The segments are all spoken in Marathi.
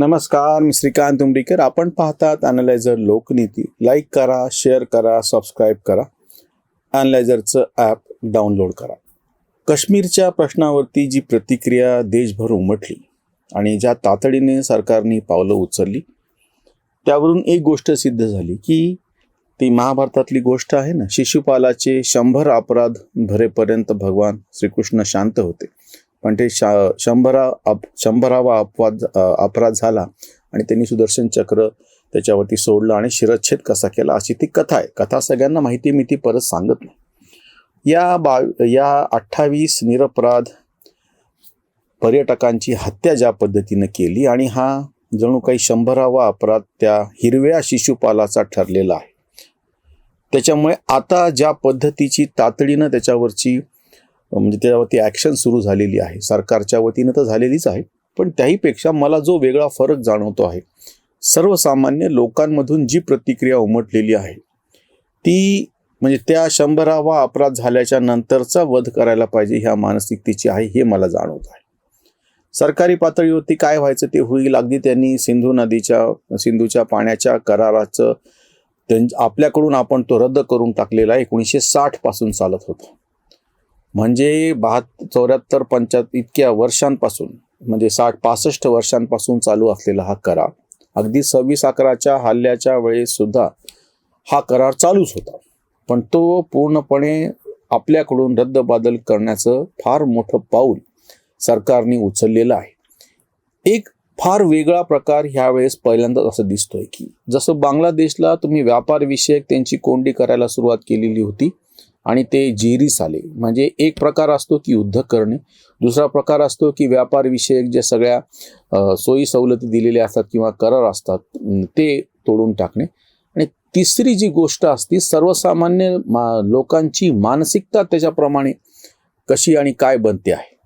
नमस्कार मी श्रीकांत उमरीकर. आपण पाहतात अनालायझर लोकनीती. लाईक करा शेअर करा सबस्क्राईब करा. अनालायझरचं ॲप डाउनलोड करा. काश्मीरच्या प्रश्नावरती जी प्रतिक्रिया देशभर उमटली आणि ज्या तातडीने सरकारने पावलं उचलली त्यावरून एक गोष्ट सिद्ध झाली की ती महाभारतातली गोष्ट आहे ना शिशुपालाचे शंभर अपराध भरेपर्यंत भगवान श्रीकृष्ण शांत होते. पण ते शा शंभरा अप शंभरावा अपवाद अपराध झाला आणि त्यांनी सुदर्शन चक्र त्याच्यावरती सोडलं आणि शिरच्छेद कसा केला अशी ती कथा आहे. कथा सगळ्यांना माहिती मी ती परत सांगत नाही. या बा या अठ्ठावीस निरपराध पर्यटकांची हत्या ज्या पद्धतीनं केली आणि हा जणू काही शंभरावा अपराध त्या हिरव्या शिशुपालाचा ठरलेला आहे. त्याच्यामुळे आता ज्या पद्धतीची तातडीनं त्याच्यावरची म्हणजे त्यावरती ॲक्शन सुरू झालेली आहे. सरकारच्या वतीनं तर झालेलीच आहे. पण त्याहीपेक्षा मला जो वेगळा फरक जाणवतो आहे सर्वसामान्य लोकांमधून जी प्रतिक्रिया उमटलेली आहे ती म्हणजे त्या शंभरावा अपराध झाल्याच्या नंतरचा वध करायला पाहिजे ह्या मानसिकतेची आहे हे मला जाणवत आहे. सरकारी पातळीवरती काय व्हायचं ते होईल अगदी त्यांनी सिंधू नदीच्या सिंधूच्या पाण्याच्या कराराचं त्यां आपल्याकडून आपण तो रद्द करून टाकलेला एकोणीसशे साठपासून चालत होता. म्हणजे बहात चौऱ्याहत्तर पंच्याहत्तर इतक्या वर्षांपासून म्हणजे साठ पासष्ट वर्षांपासून चालू असलेला हा करार अगदी सव्वीस अकराच्या हल्ल्याच्या वेळेस सुद्धा हा करार चालूच होता. पण तो पूर्णपणे आपल्याकडून रद्दबादल करण्याचं फार मोठं पाऊल सरकारने उचललेलं आहे. एक फार वेगळा प्रकार ह्यावेळेस पहिल्यांदाच असं दिसतोय की जसं बांगलादेशला तुम्ही व्यापारविषयक त्यांची कोंडी करायला सुरुवात केलेली होती आणि ते जिरीस आले. म्हणजे एक प्रकार असतो की युद्ध करणे दुसरा प्रकार असतो की व्यापारविषयक ज्या सगळ्या सोयी सवलती दिलेल्या असतात किंवा करार असतात ते तोडून टाकणे. आणि तिसरी जी गोष्ट असती सर्वसामान्य मा लोकांची मानसिकता त्याच्याप्रमाणे कशी आणि काय बनते आहे.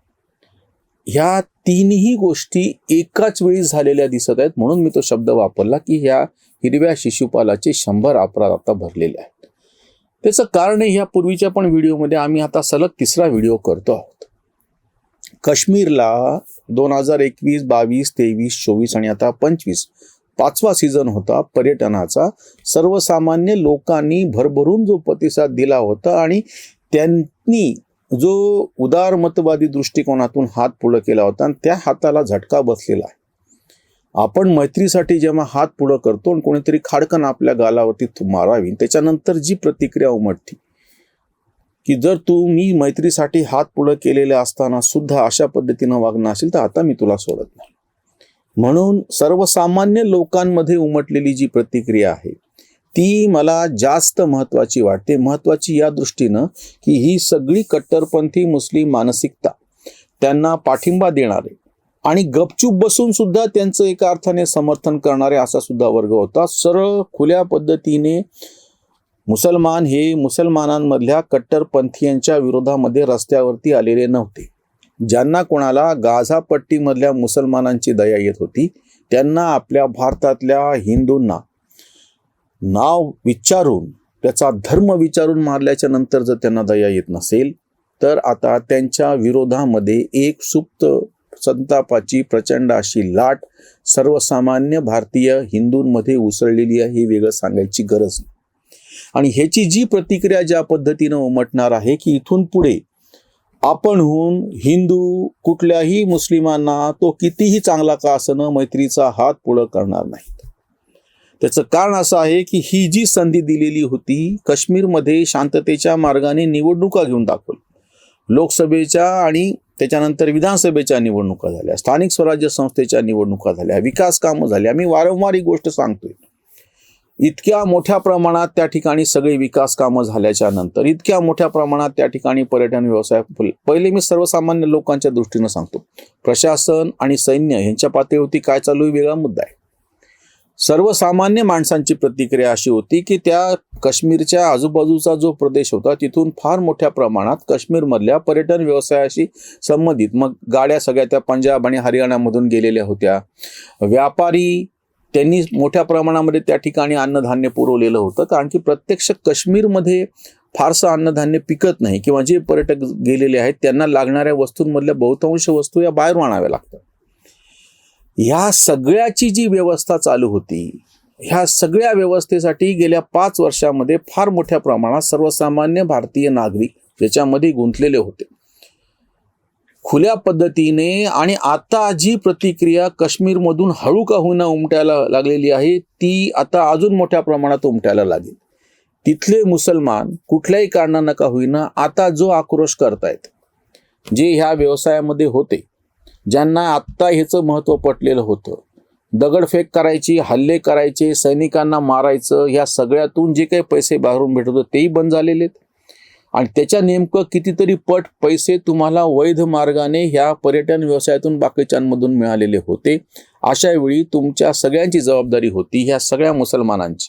ह्या तीनही गोष्टी एकाच वेळी झालेल्या दिसत आहेत म्हणून मी तो शब्द वापरला की ह्या हिरव्या शिशुपालाचे शंभर अपराध आता भरलेले आहे त्याचं कारण ह्या पूर्वीच्या पण व्हिडिओमध्ये आम्ही आता सलग तिसरा व्हिडिओ करतो आहोत. काश्मीरला दोन हजार एकवीस बावीस तेवीस चोवीस आणि आता पंचवीस पाचवा सीझन होता पर्यटनाचा. सर्वसामान्य लोकांनी भरभरून जो प्रतिसाद दिला होता आणि त्यांनी जो उदारमतवादी दृष्टिकोनातून हात पुढं केला होता आणि त्या हाताला झटका बसलेला आहे. आपण मैत्रीसाठी जेव्हा हात पुढं करतो आणि कोणीतरी खाडकन आपल्या गालावरती थु- मारावी त्याच्यानंतर जी प्रतिक्रिया उमटती की जर तू मी मैत्रीसाठी हात पुढं केलेले असताना सुद्धा अशा पद्धतीनं वागणं असेल तर आता मी तुला सोडत नाही. म्हणून सर्वसामान्य लोकांमध्ये उमटलेली जी प्रतिक्रिया आहे ती मला जास्त महत्वाची वाटते. महत्त्वाची या दृष्टीनं की ही सगळी कट्टरपंथी मुस्लिम मानसिकता त्यांना पाठिंबा देणारे आणि गपचूप बसून सुद्धा त्यांचं एका अर्थाने समर्थन करणारे असा सुद्धा वर्ग होता. सरळ खुल्या पद्धतीने मुसलमान हे मुसलमानांमधल्या कट्टरपंथीयांच्या विरोधामध्ये रस्त्यावरती आलेले नव्हते. ज्यांना कोणाला गाझापट्टीमधल्या मुसलमानांची दया येत होती त्यांना आपल्या भारतातल्या हिंदूंना नाव विचारून त्याचा धर्म विचारून मारल्याच्या नंतर जर त्यांना दया येत नसेल तर आता त्यांच्या विरोधामध्ये एक सुप्त संतापाची प्रचंड अशी लाट सर्वसामान्य भारतीय हिंदूंमध्ये उसळलेली आहे हे वेगळं सांगायची गरज नाही. आणि ह्याची जी प्रतिक्रिया ज्या पद्धतीनं उमटणार आहे की इथून पुढे आपणहून हिंदू कुठल्याही मुस्लिमांना तो कितीही चांगला का असणं मैत्रीचा हात पुढं करणार नाहीत त्याचं कारण असं आहे की ही जी संधी दिलेली होती काश्मीरमध्ये शांततेच्या मार्गाने निवडणुका घेऊन दाखवली. लोकसभेच्या आणि त्याच्यानंतर विधानसभेच्या निवडणुका झाल्या स्थानिक स्वराज्य संस्थेच्या निवडणुका झाल्या विकास कामं झाली. मी वारंवार ही गोष्ट सांगतोय. इतक्या मोठ्या प्रमाणात त्या ठिकाणी सगळी विकास कामं झाल्याच्यानंतर इतक्या मोठ्या प्रमाणात त्या ठिकाणी पर्यटन व्यवसाय पहिले मी सर्वसामान्य लोकांच्या दृष्टीनं सांगतो. प्रशासन आणि सैन्य यांच्या पातळीवरती काय चालू आहे वेगळा मुद्दा आहे. सर्वसामान्य माणसांची प्रतिक्रिया अशी होती की त्या काश्मीरच्या आजूबाजूचा जो प्रदेश होता तिथून फार मोठ्या प्रमाणात काश्मीरमधल्या पर्यटन व्यवसायाशी संबंधित मग गाड्या सगळ्या त्या पंजाब आणि हरियाणामधून गेलेल्या होत्या. व्यापारी त्यांनी मोठ्या प्रमाणामध्ये त्या ठिकाणी अन्नधान्य पुरवलेलं होतं कारण की प्रत्यक्ष काश्मीरमध्ये फारसं अन्नधान्य पिकत नाही किंवा जे पर्यटक गेलेले आहेत त्यांना लागणाऱ्या वस्तूंमधल्या बहुतांश वस्तू या बाहेरून आणाव्या लागतात. ह्या सगळ्याची जी व्यवस्था चालू होती ह्या सगळ्या व्यवस्थेसाठी गेल्या पाच वर्षामध्ये फार मोठ्या प्रमाणात सर्वसामान्य भारतीय नागरिक याच्यामध्ये गुंतलेले होते. खुल्या पद्धतीने आणि आता जी प्रतिक्रिया काश्मीरमधून हळू का होईना उमटायला लागलेली आहे ती आता अजून मोठ्या प्रमाणात उमटायला लागेल. तिथले मुसलमान कुठल्याही कारणानं का होईना आता जो आक्रोश करतायत जे ह्या व्यवसायामध्ये होते ज्यांना आत्ता ह्याचं महत्त्व पटलेलं होतं. दगडफेक करायची हल्ले करायचे सैनिकांना मारायचं ह्या सगळ्यातून जे काही पैसे बाहेरून भेटत होते तेही बंद झालेले आहेत. आणि त्याच्या नेमकं कितीतरी पट पैसे तुम्हाला वैध मार्गाने ह्या पर्यटन व्यवसायातून बाकीच्यांमधून मिळालेले होते. अशा वेळी तुमच्या सगळ्यांची जबाबदारी होती ह्या सगळ्या मुसलमानांची.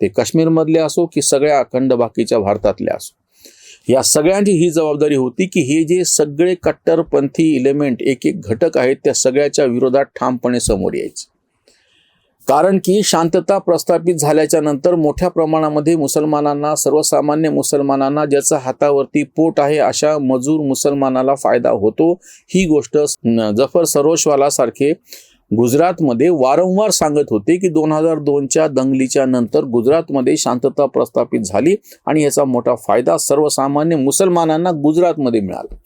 ते काश्मीरमधले असो की सगळ्या अखंड बाकीच्या भारतातले असो. या सगळ्यांची ही जबाबदारी होती की हे जे सगळे कट्टरपंथी इलेमेंट एक एक घटक आहेत त्या सगळ्याच्या विरोधात ठामपणे समोर यायचे. कारण की शांतता प्रस्थापित झाल्याच्यानंतर मोठ्या प्रमाणामध्ये मुसलमानांना सर्वसामान्य मुसलमानांना ज्याचा हातावरती पोट आहे अशा मजूर मुसलमानाला फायदा होतो. ही गोष्ट जफर सरोशवाला सारखे गुजरातमध्ये वारंवार सांगत होते की दोन हजार दोनच्या दंगलीच्या नंतर गुजरातमध्ये शांतता प्रस्थापित झाली आणि याचा मोठा फायदा सर्वसामान्य मुसलमानांना गुजरातमध्ये मिळाला.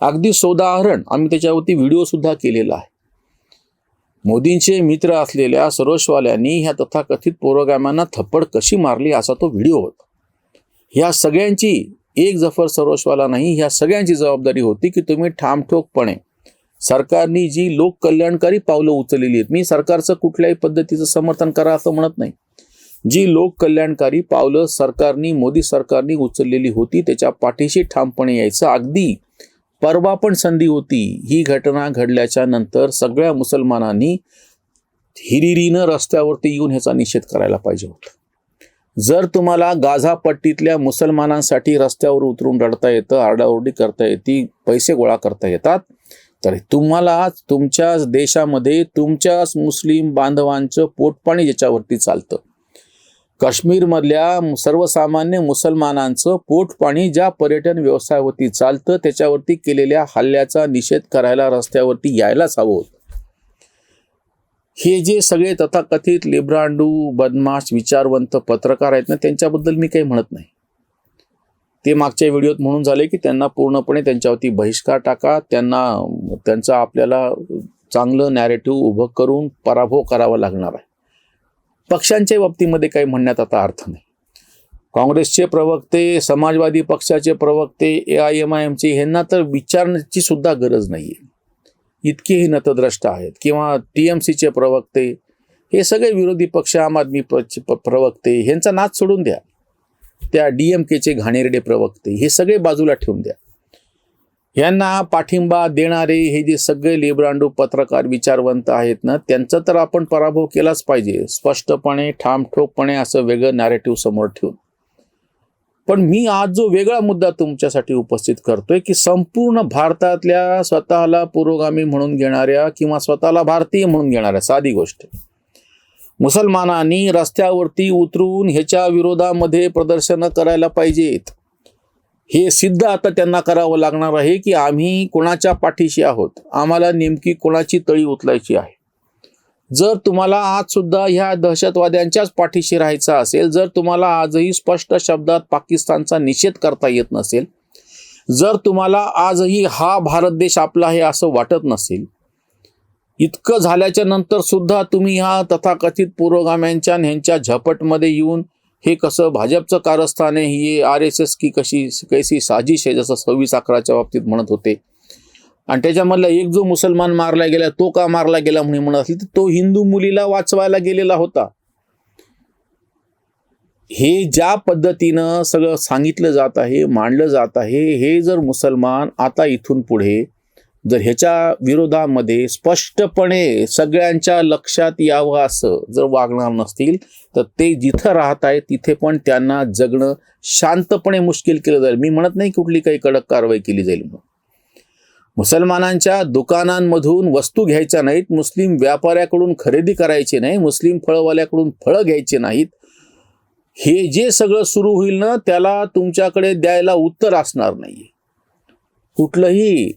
अगदी सोदाहरण आम्ही त्याच्यावरती व्हिडिओ सुद्धा केलेला आहे. मोदींचे मित्र असलेल्या सरोशवाल्यांनी ह्या तथाकथित पोरोगाम्यांना थप्पड कशी मारली असा तो व्हिडिओ होता. ह्या सगळ्यांची एक जफर सरोशवाला नाही ह्या सगळ्यांची जबाबदारी होती की तुम्ही ठामठोकपणे सरकारने जी लोककल्याणकारी पावलं उचललेली आहेत मी सरकारचं कुठल्याही पद्धतीचं समर्थन करा असं म्हणत नाही. जी लोककल्याणकारी पावलं सरकारनी मोदी सरकारनी उचललेली होती त्याच्या पाठीशी ठामपणे यायचं. अगदी परवा पण संधी होती. ही घटना घडल्याच्या नंतर सगळ्या मुसलमानांनी हिरिरीनं रस्त्यावरती येऊन ह्याचा निषेध करायला पाहिजे होता. जर तुम्हाला गाझा पट्टीतल्या मुसलमानांसाठी रस्त्यावर उतरून रडता येतं आरडाओरडी करता येते पैसे गोळा करता येतात तर तुम्हाला तुमच्या देशामध्ये तुमच्याच मुस्लिम बांधवांचं पोटपाणी ज्याच्यावरती चालतं. काश्मीरमधल्या सर्वसामान्य मुसलमानांचं पोटपाणी ज्या पर्यटन व्यवसायावरती चालतं त्याच्यावरती केलेल्या हल्ल्याचा निषेध करायला रस्त्यावरती यायलाच हवं होतं. हे जे सगळे तथाकथित लिब्रांडू बदमाश विचारवंत पत्रकार आहेत ना त्यांच्याबद्दल मी काही म्हणत नाही. ते मागच्या व्हिडिओत म्हणून झाले की त्यांना पूर्णपणे त्यांच्यावरती बहिष्कार टाका त्यांना त्यांचा आपल्याला चांगलं नॅरेटिव्ह उभं करून पराभव करावा लागणार आहे. पक्षांच्या बाबतीमध्ये काही म्हणण्यात आता अर्थ नाही. काँग्रेसचे प्रवक्ते समाजवादी पक्षाचे प्रवक्ते A I M I M ह्यांना तर विचारण्याची सुद्धा गरज नाही आहे इतकेही नतद्रष्ट आहेत. किंवा टी एम सीचे प्रवक्ते हे सगळे विरोधी पक्ष आम आदमी प्रवक्ते ह्यांचा नाच सोडून द्या. त्या डी एम केचे घाणेरडे प्रवक्ते हे सगळे बाजूला ठेवून द्या. यांना पाठिंबा देणारे हे जे सगळे लेब्रांडू पत्रकार विचारवंत आहेत ना त्यांचा तर आपण पराभव केलाच पाहिजे स्पष्टपणे ठामठोकपणे असं वेगळं नॅरेटिव्ह समोर ठेवून. पण मी आज जो वेगळा मुद्दा तुमच्यासाठी उपस्थित करतोय की संपूर्ण भारतातल्या स्वतःला पुरोगामी म्हणून घेणाऱ्या किंवा स्वतःला भारतीय म्हणून घेणाऱ्या साधी गोष्ट. मुसलमानांनी रस्त्यावरती उतरून ह्याच्या विरोधामध्ये प्रदर्शनं करायला पाहिजेत. हे सिद्ध आता त्यांना करावं लागणार आहे की आम्ही कोणाच्या पाठीशी आहोत? आम्हाला नेमकी कोणाची तळी उचलायची आहे? जर तुम्हाला आज सुद्धा ह्या दहशतवाद्यांच्याच पाठीशी राहायचं असेल जर तुम्हाला आजही स्पष्ट शब्दात पाकिस्तानचा निषेध करता येत नसेल जर तुम्हाला आजही हा भारत देश आपला आहे असं वाटत नसेल इतकं झाल्याच्यानंतर सुद्धा तुम्ही ह्या तथाकथित पुरोगाम्यांच्या ह्यांच्या झपटमध्ये येऊन हे कसं भाजपचं कारस्थान आहे ही आर एस एस की कशी कैसी साजिश आहे जसं सव्वीस अकराच्या बाबतीत म्हणत होते. आणि त्याच्यामधला एक जो मुसलमान मारला गेला तो का मारला गेला म्हणून म्हणत असेल तर तो हिंदू मुलीला वाचवायला गेलेला होता. हे ज्या पद्धतीनं सगळं सांगितलं जात आहे मांडलं जात आहे हे जर मुसलमान आता इथून पुढे जर ह्याच्या विरोधामध्ये स्पष्टपणे सगळ्यांच्या लक्षात यावं असं जर वागणार नसतील तर ते जिथं राहत आहे तिथे पण त्यांना जगणं शांतपणे मुश्किल केलं जाईल. मी म्हणत नाही कुठली काही कडक कारवाई केली जाईल म्हणून. मुसलमानांच्या दुकानांमधून वस्तू घ्यायच्या नाहीत मुस्लिम व्यापाऱ्याकडून खरेदी करायची नाही मुस्लिम फळवाल्याकडून फळं घ्यायचे नाहीत. हे जे सगळं सुरू होईल ना त्याला तुमच्याकडे द्यायला उत्तर असणार नाही कुठलंही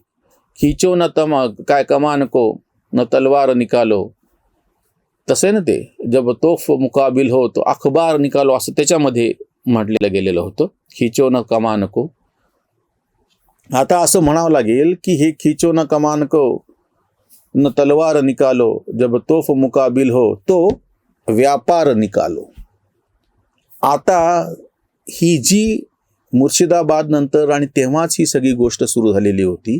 खिचो न तम काय कमा नको न तलवार निकालो। तसे ना ते जब तोफ मुकाबिल हो तो अखबार निकालो असं त्याच्यामध्ये म्हटलेलं गेलेलं होतं खिचो न कमानको आता असं म्हणावं लागेल की हे खिचो न कमानको न तलवार निकालो जब तोफ मुकाबिल हो तो व्यापार निकालो। आता ही जी मुर्शिदाबाद नंतर आणि तेव्हाच ही सगळी गोष्ट सुरू झालेली होती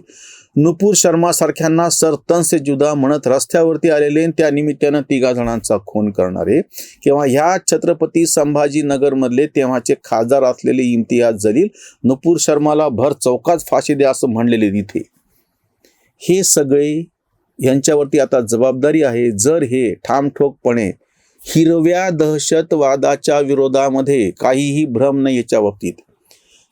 नुपूर शर्मा सारख्यांना सरतन से जुदा म्हणत रस्त्यावरती आलेले त्या निमित्तानं तिघा जणांचा खून करणारे. किंवा ह्या छत्रपती संभाजीनगरमधले तेव्हाचे खासदार असलेले इम्तियाज जलील नुपूर शर्माला भर चौकात फाशी द्या असं म्हणलेले तिथे. हे सगळे यांच्यावरती आता जबाबदारी आहे. जर हे ठामठोकपणे हिरव्या दहशतवादाच्या विरोधामध्ये काहीही भ्रम नाही याच्या बाबतीत.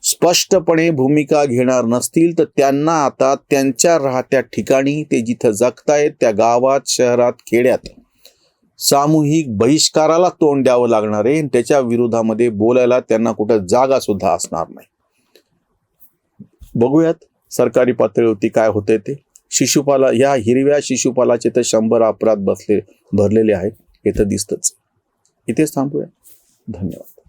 स्पष्टपणे भूमिका घेणार नसतील तर त्यांना आता त्यांच्या राहत्या ठिकाणी ते जिथं जगतायत त्या गावात शहरात खेड्यात सामूहिक बहिष्काराला तोंड द्यावं लागणार आहे. आणि त्याच्या विरोधामध्ये बोलायला त्यांना कुठं जागा सुद्धा असणार नाही. बघूयात सरकारी पातळीवरती काय होतंय ते. शिशुपाला या हिरव्या शिशुपालाचे तर शंभर अपराध बसले भरलेले आहेत. हे तर दिसतच. इथेच थांबूया. धन्यवाद.